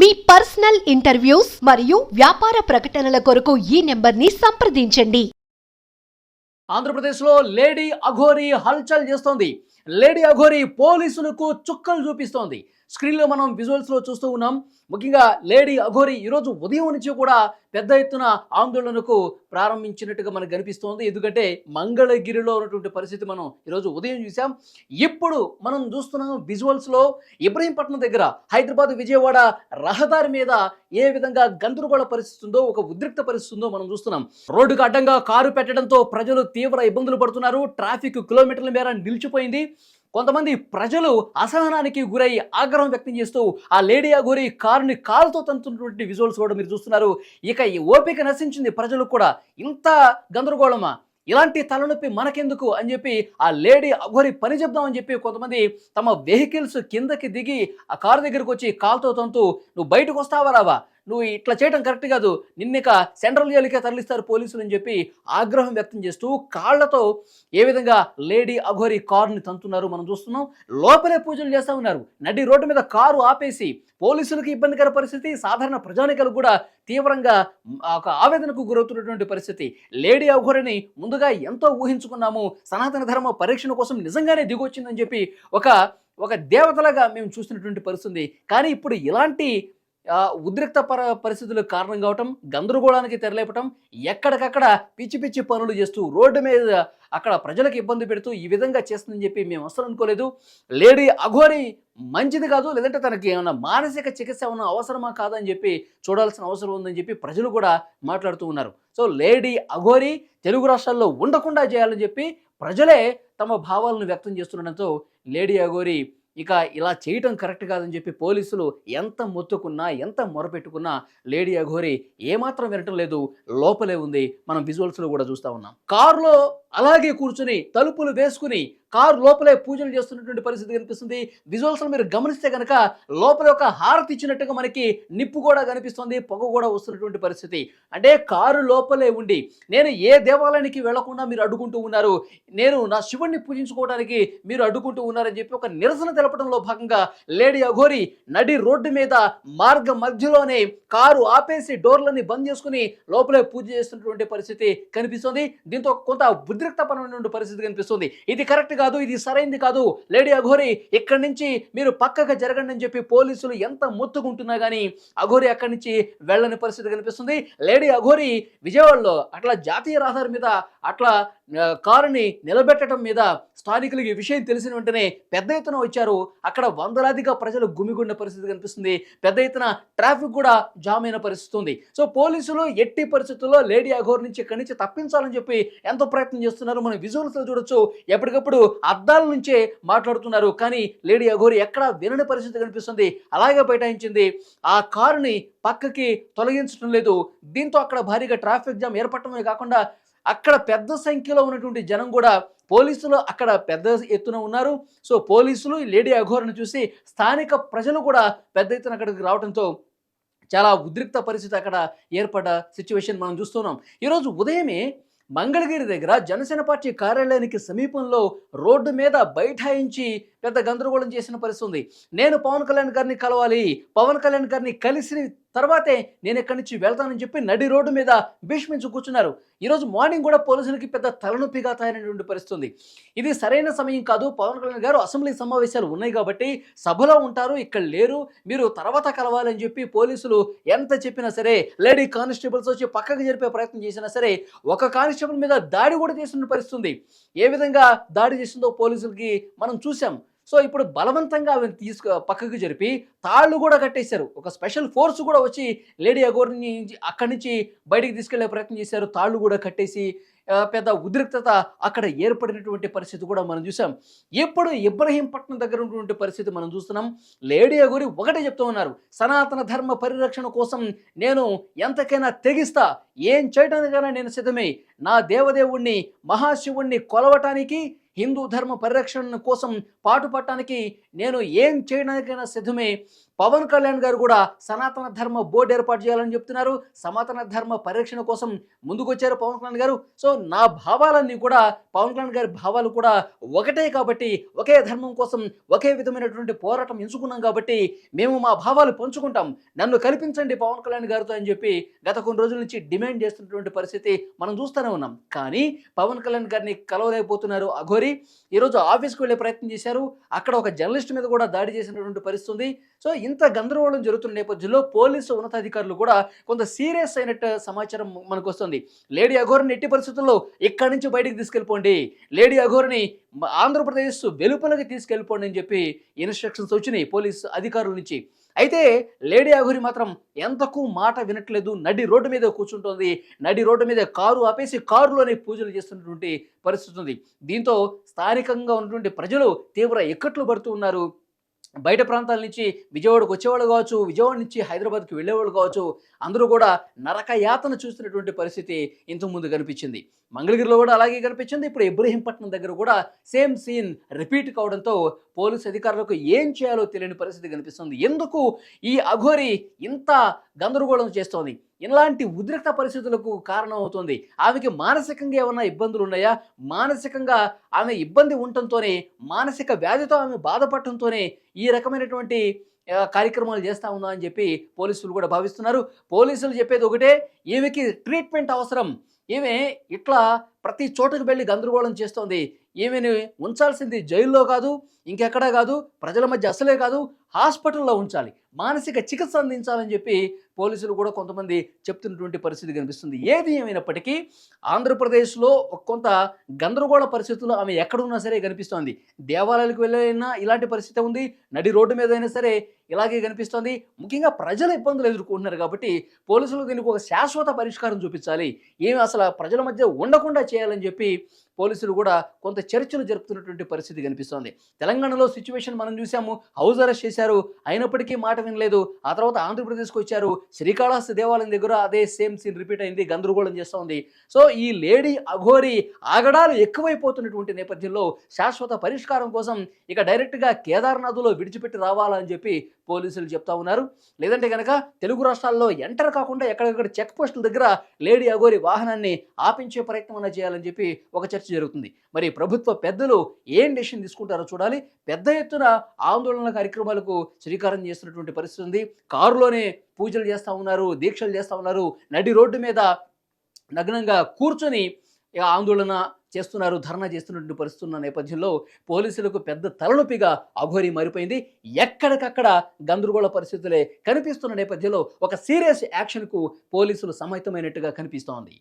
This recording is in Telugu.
మీ పర్సనల్ ఇంటర్వ్యూస్ మరియు వ్యాపార ప్రకటనల కొరకు ఈ నెంబర్ని సంప్రదించండి. ఆంధ్రప్రదేశ్లో లేడీ అఘోరి హల్చల్ చేస్తోంది. లేడీ అఘోరి పోలీసులకు చుక్కలు చూపిస్తోంది. స్క్రీన్లో మనం విజువల్స్లో చూస్తూ ఉన్నాం. ముఖ్యంగా లేడీ అఘోరి ఈరోజు ఉదయం నుంచి కూడా పెద్ద ఎత్తున ఆందోళనకు ప్రారంభించినట్టుగా మనకు కనిపిస్తోంది. ఎందుకంటే మంగళగిరిలో ఉన్నటువంటి పరిస్థితి మనం ఈరోజు ఉదయం చూసాం ఇప్పుడు మనం చూస్తున్నాం విజువల్స్లో ఇబ్రహీంపట్నం దగ్గర హైదరాబాద్ విజయవాడ రహదారి మీద ఏ విధంగా గందరగోళ పరిస్థితి ఉందో ఒక ఉద్రిక్త పరిస్థితి ఉందో మనం చూస్తున్నాం. రోడ్డుకు అడ్డంగా కారు పెట్టడంతో ప్రజలు తీవ్ర ఇబ్బందులు పడుతున్నారు. ట్రాఫిక్ కిలోమీటర్ల మేర నిలిచిపోయింది. కొంతమంది ప్రజలు అసహనానికి గురై ఆగ్రహం వ్యక్తం చేస్తూ ఆ లేడీ అఘోరి కారుని కాలుతో తంతున్నటువంటి విజువల్స్ కూడా మీరు చూస్తున్నారు. ఇక ఈ ఓపిక నశించింది ప్రజలు కూడా ఇంత గందరగోళమా? ఇలాంటి తలనొప్పి మనకెందుకు అని చెప్పి ఆ లేడీ అఘోరి పని చెప్దామని చెప్పి కొంతమంది తమ వెహికల్స్ కిందకి దిగి ఆ కారు దగ్గరకు వచ్చి కాలుతో తంతు నువ్వు బయటకు వస్తావా రావా? నువ్వు ఇట్లా చేయడం కరెక్ట్ కాదు. నిన్నిక సెంట్రల్ జైలుకే తరలిస్తారు పోలీసులు అని చెప్పి ఆగ్రహం వ్యక్తం చేస్తూ కాళ్ళతో ఏ విధంగా లేడీ అఘోరి కారుని తంతున్నారు మనం చూస్తున్నాం. లోపలే పూజలు చేస్తూ ఉన్నారు. నడి రోడ్డు మీద కారు ఆపేసి పోలీసులకు ఇబ్బందికర పరిస్థితి సాధారణ ప్రజానికలు కూడా తీవ్రంగా ఒక ఆవేదనకు గురవుతున్నటువంటి పరిస్థితి. లేడీ అఘోరిని ముందుగా ఎంతో ఊహించుకున్నాము. సనాతన ధర్మ పరీక్షణ కోసం నిజంగానే దిగొచ్చిందని చెప్పి ఒక ఒక దేవతలాగా మేము చూసినటువంటి పరిస్థితి. కానీ ఇప్పుడు ఇలాంటి ఉద్రిక్త పర పరిస్థితులకు కారణం కావటం గందరగోళానికి తెరలేపటం ఎక్కడికక్కడ పిచ్చి పిచ్చి పనులు చేస్తూ రోడ్డు మీద అక్కడ ప్రజలకు ఇబ్బంది పెడుతూ ఈ విధంగా చేస్తుందని చెప్పి మేము అసలు అనుకోలేదు. లేడీ అఘోరి మంచిది కాదు లేదంటే తనకి ఏమైనా మానసిక చికిత్స ఏమైనా అవసరమా కాదని చెప్పి చూడాల్సిన అవసరం ఉందని చెప్పి ప్రజలు కూడా మాట్లాడుతూ ఉన్నారు. సో లేడీ అఘోరి తెలుగు రాష్ట్రాల్లో ఉండకుండా చేయాలని చెప్పి ప్రజలే తమ భావాలను వ్యక్తం చేస్తుండడంతో లేడీ అఘోరి ఇక ఇలా చేయటం కరెక్ట్ కాదని చెప్పి పోలీసులు ఎంత మొత్తుకున్నా ఎంత మొరపెట్టుకున్నా లేడీ అఘోరి ఏమాత్రం వినటం లేదు. లోపలే ఉంది. మనం విజువల్స్లో కూడా చూస్తూ ఉన్నాం. కారులో అలాగే కూర్చుని తలుపులు వేసుకుని కారు లోపలే పూజలు చేస్తున్నటువంటి పరిస్థితి కనిపిస్తుంది. విజువల్స్ మీరు గమనిస్తే కనుక లోపల ఒక హారతి ఇచ్చినట్టుగా మనకి నిప్పు కూడా కనిపిస్తుంది పొగ కూడా వస్తున్నటువంటి పరిస్థితి. అంటే కారు లోపలే ఉండి నేను ఏ దేవాలయానికి వెళ్ళకుండా మీరు అడ్డుకుంటూ ఉన్నారు నేను నా శివుణ్ణి పూజించుకోవడానికి మీరు అడ్డుకుంటూ ఉన్నారని చెప్పి ఒక నిరసన తెలపడంలో భాగంగా లేడీ అఘోరి నడి రోడ్డు మీద మార్గ మధ్యలోనే కారు ఆపేసి డోర్లని బంద్ చేసుకుని లోపలే పూజ చేస్తున్నటువంటి పరిస్థితి కనిపిస్తుంది. దీంతో కొంత ఉద్రిక్తపరమైనటువంటి పరిస్థితి కనిపిస్తుంది. ఇది కరెక్ట్ కాదు ఇది సరైంది కాదు. లేడీ అఘోరి ఇక్కడి నుంచి మీరు పక్కగా జరగండి అని చెప్పి పోలీసులు ఎంత మొత్తుకుంటున్నా కానీ అఘోరి అక్కడి నుంచి వెళ్ళని పరిస్థితి కనిపిస్తుంది. లేడీ అఘోరి విజయవాడలో అట్లా జాతీయ రహదారి మీద అట్లా కారుని నిలబెట్టడం మీద స్థానికులకు ఈ విషయం తెలిసిన వెంటనే పెద్ద ఎత్తున వచ్చారు. అక్కడ వందలాదిగా ప్రజలు గుమిగుండే పరిస్థితి కనిపిస్తుంది. పెద్ద ఎత్తున ట్రాఫిక్ కూడా జామ్ అయిన పరిస్థితి ఉంది సో పోలీసులు ఎట్టి పరిస్థితుల్లో లేడీ అఘోర్ నుంచి ఇక్కడి నుంచి తప్పించాలని చెప్పి ఎంతో ప్రయత్నం చేస్తున్నారు. మనం విజువల్స్ చూడొచ్చు. ఎప్పటికప్పుడు అద్దాల నుంచే మాట్లాడుతున్నారు. కానీ లేడీ అఘోరి ఎక్కడ వినని పరిస్థితి కనిపిస్తుంది. అలాగే బైఠాయించింది. ఆ కారుని పక్కకి తొలగించడం లేదు. దీంతో అక్కడ భారీగా ట్రాఫిక్ జామ్ ఏర్పడటమే కాకుండా అక్కడ పెద్ద సంఖ్యలో ఉన్నటువంటి జనం కూడా పోలీసులు అక్కడ పెద్ద ఎత్తున ఉన్నారు. సో పోలీసులు లేడీ అఘోరను చూసి స్థానిక ప్రజలు కూడా పెద్ద ఎత్తున అక్కడికి రావడంతో చాలా ఉద్రిక్త పరిస్థితి అక్కడ ఏర్పడ్డ సిచ్యువేషన్ మనం చూస్తున్నాం. ఈరోజు ఉదయమే మంగళగిరి దగ్గర జనసేన పార్టీ కార్యాలయానికి సమీపంలో రోడ్డు మీద బైఠాయించి పెద్ద గందరగోళం చేసిన పరిస్థితి ఉంది. నేను పవన్ కళ్యాణ్ గారిని కలవాలి పవన్ కళ్యాణ్ గారిని కలిసి తర్వాతే నేను ఎక్కడి నుంచి వెళ్తానని చెప్పి నడి రోడ్డు మీద భీష్మించు కూర్చున్నారు. ఈరోజు మార్నింగ్ కూడా పోలీసులకి పెద్ద తలనొప్పిగా తయారైనటువంటి పరిస్థితుంది. ఇది సరైన సమయం కాదు. పవన్ కళ్యాణ్ గారు అసెంబ్లీ సమావేశాలు ఉన్నాయి కాబట్టి సభలో ఉంటారు ఇక్కడ లేరు. మీరు తర్వాత కలవాలని చెప్పి పోలీసులు ఎంత చెప్పినా సరే లేడీ కానిస్టేబుల్స్ వచ్చి పక్కకు జరిపే ప్రయత్నం చేసినా సరే ఒక కానిస్టేబుల్ మీద దాడి కూడా చేసిన పరిస్థితుంది. ఏ విధంగా దాడి చేసిందో పోలీసులకి మనం చూసాం సో ఇప్పుడు బలవంతంగా ఆమెను తీసుకు పక్కకు జరిపి తాళ్ళు కూడా కట్టేశారు. ఒక స్పెషల్ ఫోర్స్ కూడా వచ్చి లేడీ అగోర్ని అక్కడి నుంచి బయటికి తీసుకెళ్ళే ప్రయత్నం చేశారు. తాళ్ళు కూడా కట్టేసి పెద్ద ఉద్రిక్తత అక్కడ ఏర్పడినటువంటి పరిస్థితి కూడా మనం చూసాం. ఇప్పుడు ఇబ్రహీంపట్నం దగ్గర ఉన్నటువంటి పరిస్థితి మనం చూస్తున్నాం. లేడీ అగోరి ఒకటే చెప్తూ ఉన్నారు. సనాతన ధర్మ పరిరక్షణ కోసం నేను ఎంతకైనా తెగిస్తా. ఏం చేయడానికైనా నేను సిద్ధమే నా దేవదేవుణ్ణి మహాశివుణ్ణి కొలవటానికి హిందూ ధర్మ పరిరక్షణ కోసం పాటుపడటానికి నేను ఏం చేయడానికైనా సిద్ధమే. పవన్ కళ్యాణ్ గారు కూడా సనాతన ధర్మ బోర్డు ఏర్పాటు చేయాలని చెప్తున్నారు. సనాతన ధర్మ పరిరక్షణ కోసం ముందుకొచ్చారు పవన్ కళ్యాణ్ గారు. సో నా భావాలన్నీ కూడా పవన్ కళ్యాణ్ గారి భావాలు కూడా ఒకటే కాబట్టి ఒకే ధర్మం కోసం ఒకే విధమైనటువంటి పోరాటం ఎంచుకున్నాం కాబట్టి మేము మా భావాలు పంచుకుంటాం. నన్ను కల్పించండి పవన్ కళ్యాణ్ గారితో అని చెప్పి గత కొన్ని రోజుల నుంచి డిమాండ్ చేస్తున్నటువంటి పరిస్థితి మనం చూస్తూనే ఉన్నాం. కానీ పవన్ కళ్యాణ్ గారిని కలవలేకపోతున్నారు అఘోరి ఈరోజు ఆఫీస్కి వెళ్ళే ప్రయత్నం చేశారు. అక్కడ ఒక జర్నలిస్ట్ మీద కూడా దాడి చేసినటువంటి పరిస్థితి ఉంది. సో ఇంత గందరగోళం జరుగుతున్న నేపథ్యంలో పోలీసు ఉన్నతాధికారులు కూడా కొంత సీరియస్ అయినట్టు సమాచారం మనకు వస్తుంది. లేడీ అఘోర్ని ఎట్టి పరిస్థితుల్లో ఇక్కడి నుంచి బయటికి తీసుకెళ్ళిపోండి. లేడీ అఘోర్ని ఆంధ్రప్రదేశ్ వెలుపలకి తీసుకెళ్ళిపోండి అని చెప్పి ఇన్స్ట్రక్షన్స్ వచ్చినాయి పోలీస్ అధికారుల నుంచి. అయితే లేడీ అఘోరి మాత్రం ఎంతకు మాట వినట్లేదు. నడి రోడ్డు మీద కూర్చుంటోంది. నడి రోడ్డు మీద కారు ఆపేసి కారులోనే పూజలు చేస్తున్నటువంటి పరిస్థితి ఉంది. దీంతో స్థానికంగా ఉన్నటువంటి ప్రజలు తీవ్ర ఇక్కట్లు పడుతూ ఉన్నారు. బయట ప్రాంతాల నుంచి విజయవాడకు వచ్చేవాళ్ళు కావచ్చు విజయవాడ నుంచి హైదరాబాద్కి వెళ్ళేవాళ్ళు కావచ్చు అందరూ కూడా నరక యాతన చూస్తున్నటువంటి పరిస్థితి ఇంతకుముందు కనిపించింది. మంగళగిరిలో కూడా అలాగే కనిపించింది. ఇప్పుడు ఇబ్రహీంపట్నం దగ్గర కూడా సేమ్ సీన్ రిపీట్ కావడంతో పోలీసు అధికారులకు ఏం చేయాలో తెలియని పరిస్థితి కనిపిస్తుంది. ఎందుకు ఈ అఘోరి ఇంత గందరగోళం చేస్తోంది? ఇలాంటి ఉద్రిక్త పరిస్థితులకు కారణం అవుతుంది ఆమెకి మానసికంగా ఏమన్నా ఇబ్బందులు ఉన్నాయా? మానసికంగా ఆమె ఇబ్బంది ఉండటంతోనే మానసిక వ్యాధితో ఆమె బాధపడటంతోనే ఈ రకమైనటువంటి కార్యక్రమాలు చేస్తూ ఉందా అని చెప్పి పోలీసులు కూడా భావిస్తున్నారు. పోలీసులు చెప్పేది ఒకటే ఈమెకి ట్రీట్మెంట్ అవసరం. ఈమె ఇట్లా ప్రతి చోటకు వెళ్ళి గందరగోళం చేస్తోంది. ఈమెను ఉంచాల్సింది జైల్లో కాదు ఇంకెక్కడా కాదు ప్రజల మధ్య అసలే కాదు హాస్పిటల్లో ఉంచాలి. మానసిక చికిత్స అందించాలని చెప్పి పోలీసులు కూడా కొంతమంది చెప్తున్నటువంటి పరిస్థితి కనిపిస్తుంది. ఏది ఏమైనప్పటికీ ఆంధ్రప్రదేశ్లో కొంత గందరగోళ పరిస్థితుల్లో ఆమె ఎక్కడున్నా సరే కనిపిస్తోంది. దేవాలయాలకు వెళ్ళైనా ఇలాంటి పరిస్థితి ఉంది. నడి రోడ్డు మీద అయినా సరే ఇలాగే కనిపిస్తోంది. ముఖ్యంగా ప్రజలు ఇబ్బందులు ఎదుర్కొంటున్నారు కాబట్టి పోలీసులు దీనికి ఒక శాశ్వత పరిష్కారం చూపించాలి. ఏమి అసలు ప్రజల మధ్య ఉండకుండా చేయాలని చెప్పి పోలీసులు కూడా కొంత చర్చలు జరుపుతున్నటువంటి పరిస్థితి కనిపిస్తోంది. తెలంగాణలో సిచ్యువేషన్ మనం చూసాము. హౌస్ అరెస్ట్ చేశారు. అయినప్పటికీ మాట వినలేదు. ఆ తర్వాత ఆంధ్రప్రదేశ్కి వచ్చారు. శ్రీకాళహస్తి దేవాలయం దగ్గర అదే సేమ్ సీన్ రిపీట్ అయింది. గందరగోళం చేస్తోంది సో ఈ లేడీ అఘోరి ఆగడాలు ఎక్కువైపోతున్నటువంటి నేపథ్యంలో శాశ్వత పరిష్కారం కోసం ఇక డైరెక్ట్గా కేదార్నాథ్లో విడిచిపెట్టి రావాలని చెప్పి పోలీసులు చెప్తా ఉన్నారు. లేదంటే కనుక తెలుగు రాష్ట్రాల్లో ఎంటర్ కాకుండా ఎక్కడెక్కడ చెక్ పోస్టుల దగ్గర లేడీ అఘోరి వాహనాన్ని ఆపించే ప్రయత్నం చేయాలని చెప్పి ఒక చర్చ జరుగుతుంది. మరి ప్రభుత్వ పెద్దలు ఏం డెసిషన్ తీసుకుంటారో చూడాలి. పెద్ద ఎత్తున ఆందోళన కార్యక్రమాలకు శ్రీకారం చేస్తున్నటువంటి పరిస్థితి ఉంది. కారులోనే పూజలు చేస్తూ ఉన్నారు దీక్షలు చేస్తూ ఉన్నారు. నడి రోడ్డు మీద నగ్నంగా కూర్చొని ఆందోళన చేస్తున్నారు ధర్నా చేస్తున్నటువంటి పరిస్థితి ఉన్న నేపథ్యంలో పోలీసులకు పెద్ద తలనొప్పిగా అఘోరి మారిపోయింది. ఎక్కడికక్కడ గందరగోళ పరిస్థితులే కనిపిస్తున్న నేపథ్యంలో ఒక సీరియస్ యాక్షన్కు పోలీసులు సమ్మతమైనట్టుగా కనిపిస్తోంది.